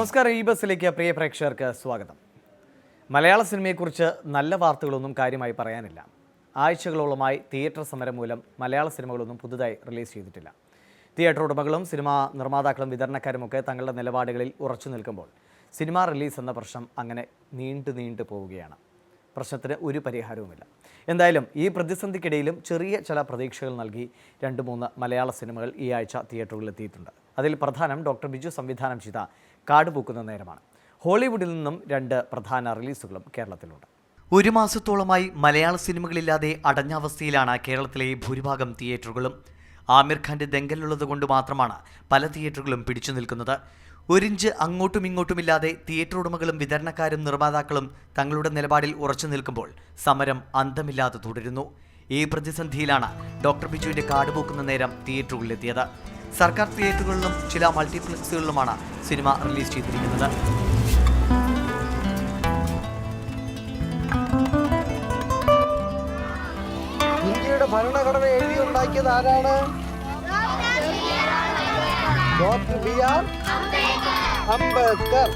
നമസ്കാരം ഈ ബസ്സിലേക്ക് പ്രിയ പ്രേക്ഷകർക്ക് സ്വാഗതം. മലയാള സിനിമയെക്കുറിച്ച് നല്ല വാർത്തകളൊന്നും കാര്യമായി പറയാനില്ല. ആഴ്ചകളോളമായി തിയേറ്റർ സമരം മൂലം മലയാള സിനിമകളൊന്നും പുതുതായി റിലീസ് ചെയ്തിട്ടില്ല. തിയേറ്റർ ഉടമകളും സിനിമാ നിർമ്മാതാക്കളും വിതരണക്കാരുമൊക്കെ തങ്ങളുടെ നിലപാടുകളിൽ ഉറച്ചു നിൽക്കുമ്പോൾ സിനിമ റിലീസ് എന്ന പ്രശ്നം അങ്ങനെ നീണ്ടു നീണ്ടു പോവുകയാണ്. പ്രശ്നത്തിന് ഒരു പരിഹാരവുമില്ല. എന്തായാലും ഈ പ്രതിസന്ധിക്കിടയിലും ചെറിയ ചില പ്രതീക്ഷകൾ നൽകി രണ്ട് മൂന്ന് മലയാള സിനിമകൾ ഈ ആഴ്ച തിയേറ്ററുകളിൽ എത്തിയിട്ടുണ്ട്. അതിൽ പ്രധാനം ഡോക്ടർ ബിജു സംവിധാനം ചെയ്ത കാട് പൂക്കുന്ന നേരമാണ്. ഹോളിവുഡിൽ നിന്നും രണ്ട് പ്രധാന റിലീസുകളും കേരളത്തിലുണ്ട്. ഒരു മാസത്തോളമായി മലയാള സിനിമകളില്ലാതെ അടഞ്ഞ അവസ്ഥയിലാണ് കേരളത്തിലെ ഭൂരിഭാഗം തിയേറ്ററുകളും. ആമിർ ഖാന്റെ ദങ്കലുള്ളത് കൊണ്ട് മാത്രമാണ് പല തിയേറ്ററുകളും പിടിച്ചു നിൽക്കുന്നത്. ഒരിഞ്ച് അങ്ങോട്ടും ഇങ്ങോട്ടുമില്ലാതെ തിയേറ്റർ ഉടമകളും വിതരണക്കാരും നിർമ്മാതാക്കളും തങ്ങളുടെ നിലപാടിൽ ഉറച്ചു നിൽക്കുമ്പോൾ സമരം അന്തമില്ലാതെ തുടരുന്നു. ഈ പ്രതിസന്ധിയിലാണ് ഡോക്ടർ ബിജുവിന്റെ കാർഡ് പൂക്കുന്ന നേരം തിയേറ്ററുകളിലെത്തിയത്. സർക്കാർ തിയേറ്ററുകളിലും ചില മൾട്ടിപ്ലക്സുകളിലുമാണ് സിനിമ റിലീസ് ചെയ്തിരിക്കുന്നത്. ഇന്ത്യയുടെ ഭരണഘടന എഴുതിയുണ്ടാക്കിയത് ആരാണ്? Doctor B R Ambedkar.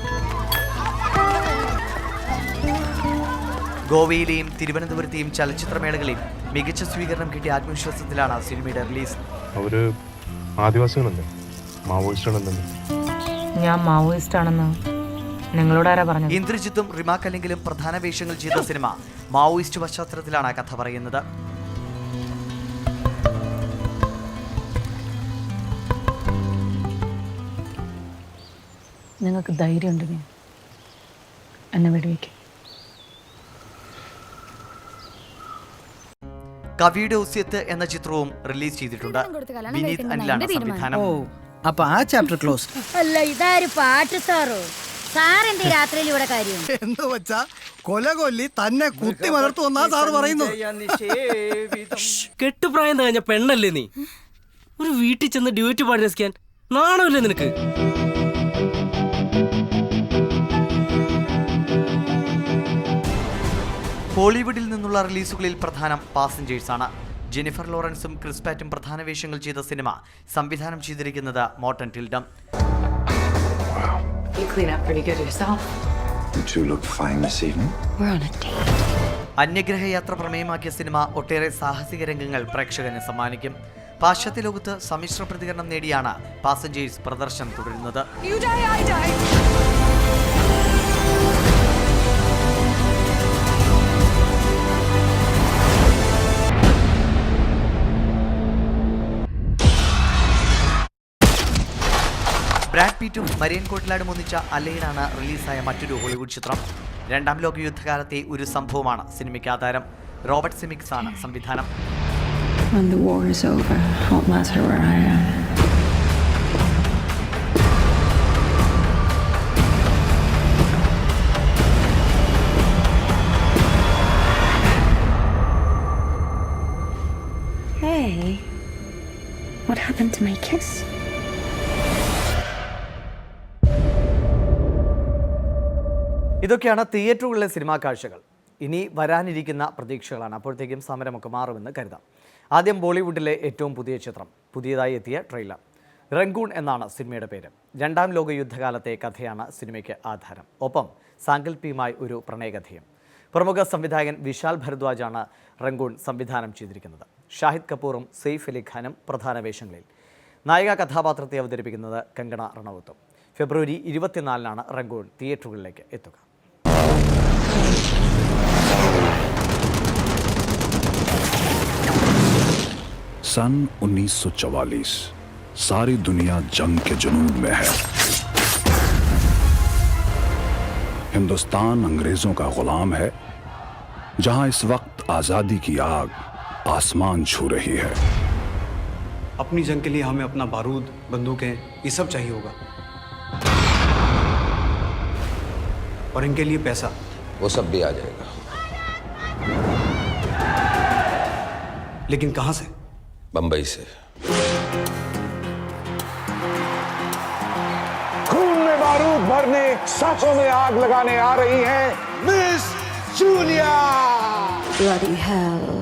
ഗോവയിലെയും തിരുവനന്തപുരത്തെയും ചലച്ചിത്രമേളകളിൽ മികച്ച സ്വീകരണം കിട്ടിയ ആത്മവിശ്വാസത്തിലാണ് സിനിമയുടെ റിലീസ്. അവർ ആദിവാസികളല്ലേ മാവോയിസ്റ്റുകളല്ലേ ഞാൻ മാവോയിസ്റ്റ് ആണെന്ന് നിങ്ങളോട് ആരാ പറഞ്ഞത്? ഇന്ദ്രജിത്തും റിമാക്ക് അല്ലെങ്കിലും പ്രധാന വേഷങ്ങൾ ചെയ്ത സിനിമ മാവോയിസ്റ്റ് പശ്ചാത്തലത്തിലാണ് കഥ പറയുന്നത്. നിങ്ങൾക്ക് ധൈര്യം ഉണ്ടെങ്കിൽ എന്നെ വെടിവെക്കും. കവിയുടെ ഉസ്യത്ത് എന്ന ചിത്രവും റിലീസ് ചെയ്തിട്ടുണ്ട്. വിനീത് അനിലാണ് സംവിധാനം. അപ്പൊ ആ ചാപ്റ്റർ ക്ലോസ്. അല്ല ഇതാര് പാട്ട് സാറോ? സാറിന്റെ രാത്രിയിൽ ഇവിടെ കാര്യം? എന്ന് വെച്ചാ കൊല കൊല്ലി തന്നെ കുത്തി മലർത്തു വന്നാ സാറ് പറയുന്നു. കെട്ടുപ്രായം തകഞ്ഞ പെണ്ണല്ലേ നീ? ഒരു വീട്ടിൽ ചെന്ന് ഡ്യൂറ്റി പാടി രസിക്കാൻ നാണമില്ലേ നിനക്ക്? ഹോളിവുഡിൽ നിന്നുള്ള റിലീസുകളിൽ പ്രധാനം പാസഞ്ചേഴ്സാണ് ആണ് ജെനിഫർ ലോറൻസും ക്രിസ് പാറ്റും പ്രധാന വേഷങ്ങൾ ചെയ്ത സിനിമ സംവിധാനം ചെയ്തിരിക്കുന്നത് Morten Tyldum You clean up pretty good yourself. You two look fine this evening. We're on a date. അന്യഗ്രഹയാത്ര പ്രമേയമാക്കിയ സിനിമ ഒട്ടേറെ സാഹസിക രംഗങ്ങൾ പ്രേക്ഷകനെ സമ്മാനിക്കും പാശ്ചാത്യ ലോകത്ത് സമ്മിശ്ര പ്രതികരണം നേടിയാണ് പാസഞ്ചേഴ്സ് പ്രദർശനം തുടരുന്നത് ബ്രാഡ് പീറ്റും മരിയൻ കോട്ടിലാടും ഒന്നിച്ച അലയിലാണ് റിലീസായ മറ്റൊരു ഹോളിവുഡ് ചിത്രം. രണ്ടാം ലോക യുദ്ധകാലത്തെ ഒരു സംഭവമാണ് സിനിമയ്ക്ക് ആധാരം. റോബർട്ട് സിമിക്സ് ആണ് സംവിധാനം what happened to my kiss? ഇതൊക്കെയാണ് തിയേറ്ററുകളിലെ സിനിമാ കാഴ്ചകൾ. ഇനി വരാനിരിക്കുന്ന പ്രതീക്ഷകളാണ്. അപ്പോഴത്തേക്കും സമരമൊക്കെ മാറുമെന്ന് കരുതാം. ആദ്യം ബോളിവുഡിലെ ഏറ്റവും പുതിയ ചിത്രം പുതിയതായി എത്തിയ ട്രെയിലർ റംഗൂൺ എന്നാണ് സിനിമയുടെ പേര്. രണ്ടാം ലോക യുദ്ധകാലത്തെ കഥയാണ് സിനിമയ്ക്ക് ആധാരം. ഒപ്പം സാങ്കല്പികമായി ഒരു പ്രണയകഥയും. പ്രമുഖ സംവിധായകൻ വിശാൽ ഭരദ്വാജാണ് റംഗൂൺ സംവിധാനം ചെയ്തിരിക്കുന്നത്. ഷാഹിദ് കപൂറും സെയ്ഫ് അലി ഖാനും പ്രധാന വേഷങ്ങളിൽ. നായിക കഥാപാത്രത്തെ അവതരിപ്പിക്കുന്നത് കങ്കണ റണവത്തും ഫെബ്രുവരി ഇരുപത്തിനാലിനാണ് റംഗൂൺ തിയേറ്ററുകളിലേക്ക് എത്തുക. सन 1944 सारी दुनिया जंग के जुनून में है। हिंदुस्तान अंग्रेज़ों का गुलाम है, जहाँ इस वक्त आज़ादी की आग आसमान छू रही है। अपनी जंग के लिए हमें अपना बारूद, बंदूकें, ये सब चाहिए होगा। और इनके लिए पैसा। वो सब भी आ जाएगा। लेकिन कहाँ से? बंबई से। खून में बारूद भरने सांसों में आग लगाने आ रही हैं miss Julia Bloody hell.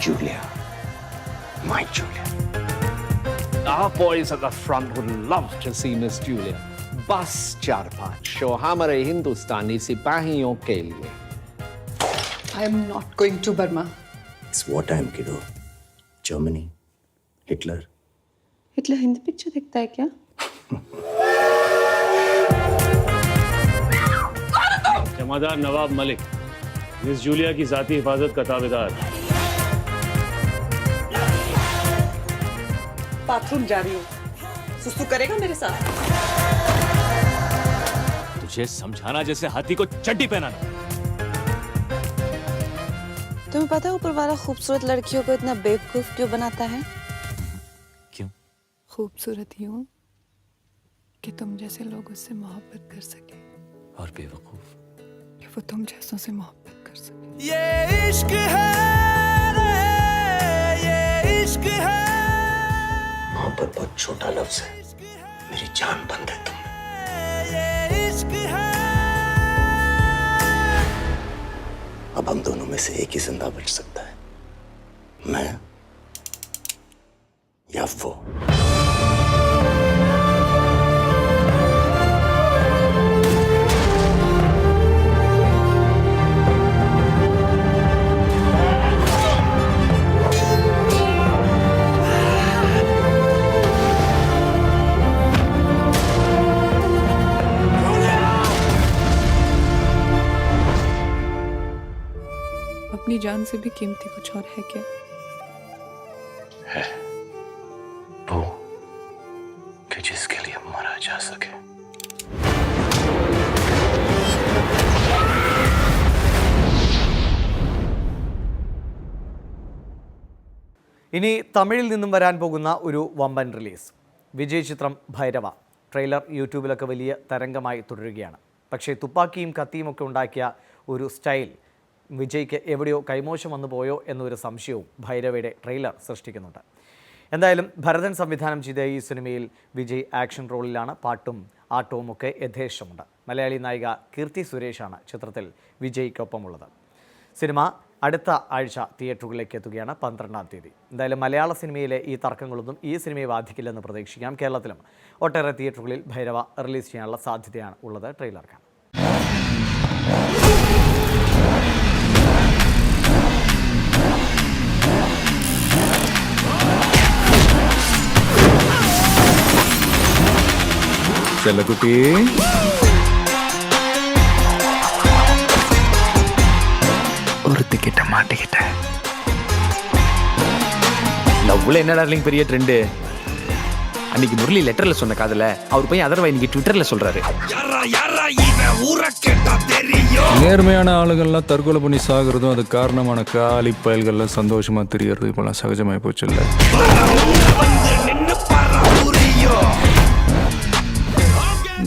Julia my Julia Our boys at the front would love to see Miss Julia. बस चार पाँच शो हमारे हिंदुस्तानी सिपाहियों के लिए I am not going to Burma. It's war time, kiddo. Germany, Hitler. Hitler Hindi picture देखता है क्या जमादार नवाब मलिक मिस जूलिया की जाती हिफाजत का ताबेदार बाथरूम जा रही हूँ। सुसु करेगा मेरे साथ? तुझे समझाना जैसे हाथी को चड्डी पहनाना। तुम्हें पता है ऊपर वाला खूबसूरत लड़कियों को इतना बेवकूफ़ क्यों बनाता है? क्यों? खूबसूरत यूँ कि तुम जैसे लोग उससे मोहब्बत कर सके। और बेवकूफ़। कि वो तुम जैसों से मोहब्बत कर सके। ये इश्क है ये इश्क है। मोहब्बत बहुत छोटा लफ्ज है। मेरी जान बंद है तुम। अब हम दोनों में से एक ही ज़िंदा बच सकता है। मैं या वो। जान से भी कीमती कुछ और है क्या वो कि जिसके लिए मरा जा सके ഇനി തമിഴിൽ നിന്നും വരാൻ പോകുന്ന ഒരു വമ്പൻ റിലീസ് വിജയ് ചിത്രം ഭൈരവ ട്രെയിലർ യൂട്യൂബിലൊക്കെ വലിയ തരംഗമായി തുടരുകയാണ് പക്ഷേ തുപ്പാക്കിയും കത്തിയും ഒക്കെ ഉണ്ടാക്കിയ ഒരു സ്റ്റൈൽ വിജയ്ക്ക് എവിടെയോ കൈമോശം വന്നു പോയോ എന്നൊരു സംശയവും ഭൈരവയുടെ ട്രെയിലർ സൃഷ്ടിക്കുന്നുണ്ട്. എന്തായാലും ഭരതൻ സംവിധാനം ചെയ്ത ഈ സിനിമയിൽ വിജയ് ആക്ഷൻ റോളിലാണ് പാട്ടും ആട്ടവും ഒക്കെ യഥേഷ്ടമുണ്ട്. മലയാളി നായിക കീർത്തി സുരേഷാണ് ചിത്രത്തിൽ വിജയ്ക്കൊപ്പമുള്ളത്. സിനിമ അടുത്ത ആഴ്ച തിയേറ്ററുകളിലേക്ക് എത്തുകയാണ് പന്ത്രണ്ടാം തീയതി. എന്തായാലും മലയാള സിനിമയിലെ ഈ തർക്കങ്ങളൊന്നും ഈ സിനിമയെ ബാധിക്കില്ലെന്ന് പ്രതീക്ഷിക്കാം. കേരളത്തിലും ഒട്ടേറെ തിയേറ്ററുകളിൽ ഭൈരവ റിലീസ് ചെയ്യാനുള്ള സാധ്യതയാണ് ഉള്ളത്. ട്രെയിലർ കാണാം. செல்லக்குட்டி ஒருத்துக்கிட்ட மாட்டிக்கிட்ட. லவ்ல என்ன பெரிய ட்ரெண்டு அன்னைக்கு முரளி லெட்டர்ல சொன்ன காதல அவர் போய் அதர்வா இன்னைக்கு ட்விட்டர்ல சொல்றாரு. நேர்மையான ஆளுகள்லாம் தற்கொலை பண்ணி சாகுறதும் அது காரணமான காலி பயல்கள்லாம் சந்தோஷமா தெரியறது இப்பெல்லாம் சகஜமாய் போச்சு இல்லை?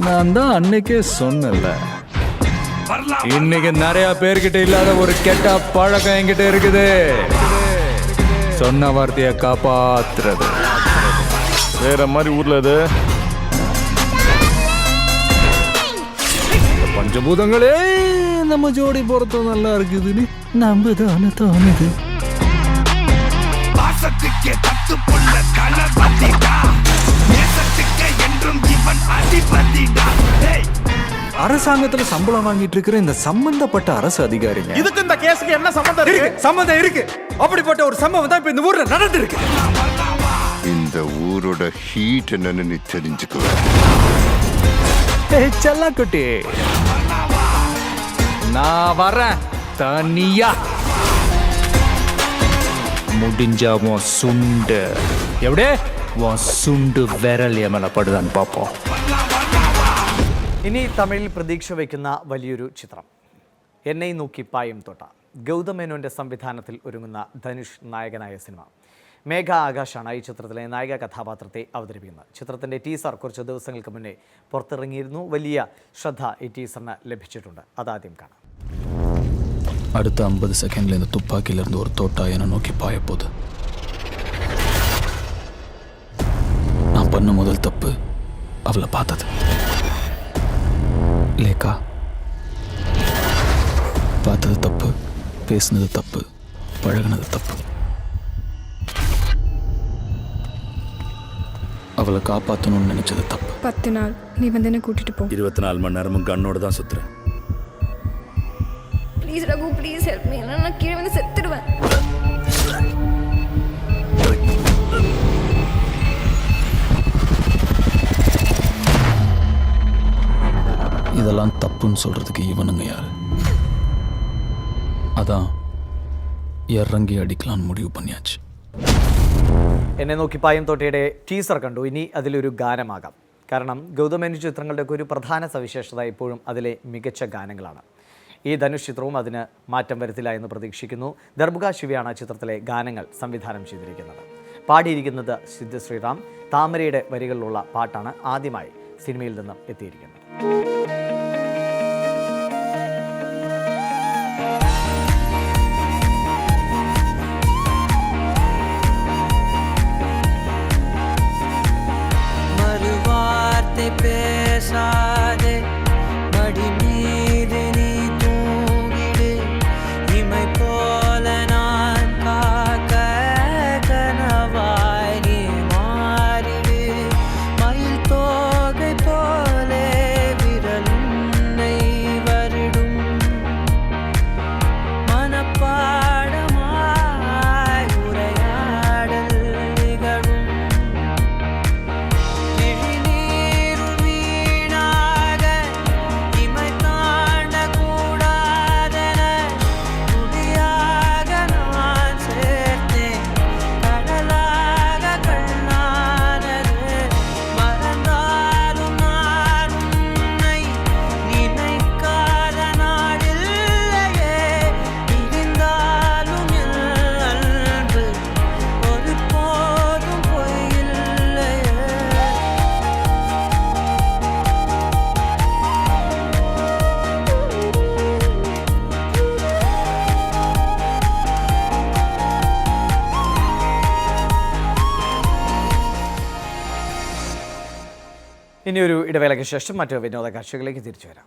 நான் தான் அன்னைக்கே சொன்னேன்ல. இன்னைக்கு நிறைய பேர்கிட்ட இல்லாத ஒரு கெட்ட பழக்கம் என்கிட்ட இருக்குது. சொன்ன வார்த்தையை காப்பாத்துறது. வேற மாதிரி ஊர்ல இது. பஞ்சபூதங்களே நம்ம ஜோடி பொறுத்தம் நல்லா இருக்குதுன்னு. நம்புதானே தோணுது. அரசாங்கத்துல சம்பளம் வாங்கிட்டு இருக்கிற இந்த சம்பந்தப்பட்ட அரசு அதிகாரிங்க. இதுக்கு இந்த கேஸுக்கு என்ன சம்பந்தம் இருக்கு? சம்பந்தம் இருக்கு. அப்படிப்பட்ட ஒரு சம்பவம் தான் இப்ப இந்த ஊர்ல நடந்திருக்கு. இந்த ஊரோட ஹீட் என்னன்னு நீ தெரிஞ்சுக்குவ ஏய், செல்லக்குட்டி. நான் வரேன். தனியா. முடிஞ்சா உன் சுண்டு. எப்படியே? உன் சுண்டு விரல் என் மேல படுதான்னு பார்ப்போம் ഇനി തമിഴിൽ പ്രതീക്ഷ വയ്ക്കുന്ന വലിയൊരു ചിത്രം എന്നെ നോക്കി പായും തൊട്ട ഗൗതം മേനോൻ്റെ സംവിധാനത്തിൽ ഒരുങ്ങുന്ന ധനുഷ് നായകനായ സിനിമ മേഘ ആകാശാണ് ഈ ചിത്രത്തിലെ നായിക കഥാപാത്രത്തെ അവതരിപ്പിക്കുന്നത് ചിത്രത്തിൻ്റെ ടീസർ കുറച്ച് ദിവസങ്ങൾക്ക് മുന്നേ പുറത്തിറങ്ങിയിരുന്നു വലിയ ശ്രദ്ധ ഈ ടീസറിന് ലഭിച്ചിട്ടുണ്ട് അതാദ്യം കാണാം அடுத்த ஐம்பது செகண்ட்ல இந்த துப்பாக்கியில இருந்து ஒரு தோட்டா என்னை நோக்கி பாய போகுது நான் பண்ண முதல் தப்பு அவளை பார்த்தது லேக்கா பார்த்தது தப்பு பேசுனது தப்பு பழகுனது தப்பு. அவளை காப்பாற்றணும்னு நினைச்சது தப்பு. பத்து நாள் நீ வந்து என்ன கூட்டிட்டு போ. இருபத்தி நாலு மணி நேரமும் கண்ணோடு தான் சுத்துறேன். Please Raghu please help me நான் கீழே வந்து செத்துடுவேன். இதெல்லாம் தப்புன்னு சொல்றதுக்கு இவனுங்க யாரு அதான் இறங்கி அடிக்கலான்னு முடிவு பண்ணியாச்சு എന്നെ നോക്കി പായം തോട്ടയുടെ ടീസർ കണ്ടു ഇനി അതിലൊരു ഗാനമാകാം കാരണം ഗൗതമേനു ചിത്രങ്ങളുടെയൊക്കെ ഒരു പ്രധാന സവിശേഷത എപ്പോഴും അതിലെ മികച്ച ഗാനങ്ങളാണ് ഈ ധനുഷ് ചിത്രവും അതിന് മാറ്റം വരുത്തില്ല എന്ന് പ്രതീക്ഷിക്കുന്നു ദർബുക ശിവയാണ് ചിത്രത്തിലെ ഗാനങ്ങൾ സംവിധാനം ചെയ്തിരിക്കുന്നത് പാടിയിരിക്കുന്നത് സിദ്ധ ശ്രീറാം താമരയുടെ വരികളിലുള്ള പാട്ടാണ് ആദ്യമായി സിനിമയിൽ നിന്നും എത്തിയിരിക്കുന്നത് ഇനിയൊരു ഇടവേളയ്ക്ക് ശേഷം മറ്റു വിനോദ കാഴ്ചകളിലേക്ക് തിരിച്ചു വരാം.